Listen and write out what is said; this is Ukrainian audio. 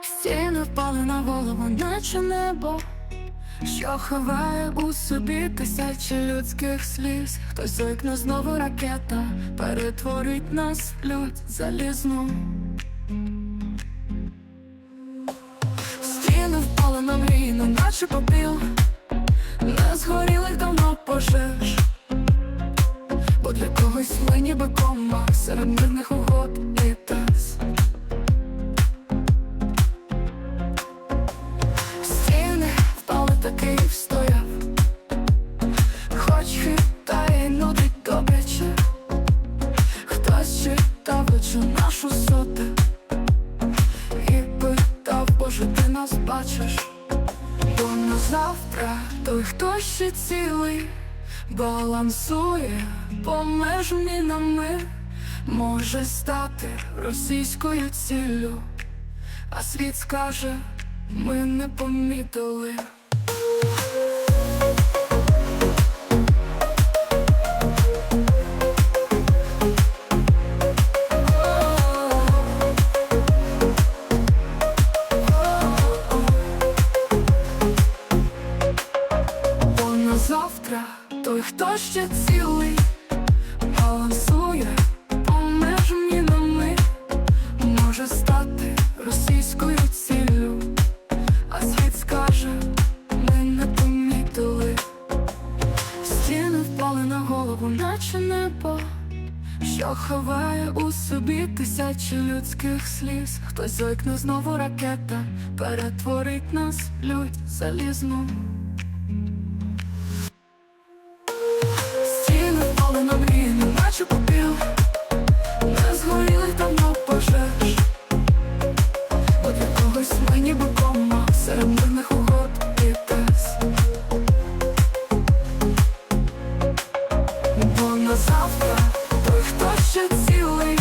Стіни впали на голову, наче небо, що ховає у собі тисячі людських сліз. Хтось зойкне знову ракета, перетворить нас в лють залізну. Стіни впали на мрії, ну наче попіл, не згорілих давно пожеж. Бо для когось ми ніби кома серед мирних лише нашу соти і питав, Боже, ти нас бачиш, бо на завтра той, хто ще цілий, балансує помеж мінами, може стати російською ціллю, а світ скаже, ми не помітили. Хто ще цілий, балансує помеж мінами, може стати російською ціллю, а світ скаже, ми не помітили. Стіни впали на голову, наче небо, що ховає у собі тисячі людських сліз. Хтось зойкне знову ракета, перетворить нас в лють залізну. Ніби кома серед мирних угод і тез Бо на завтра той, хто ще цілий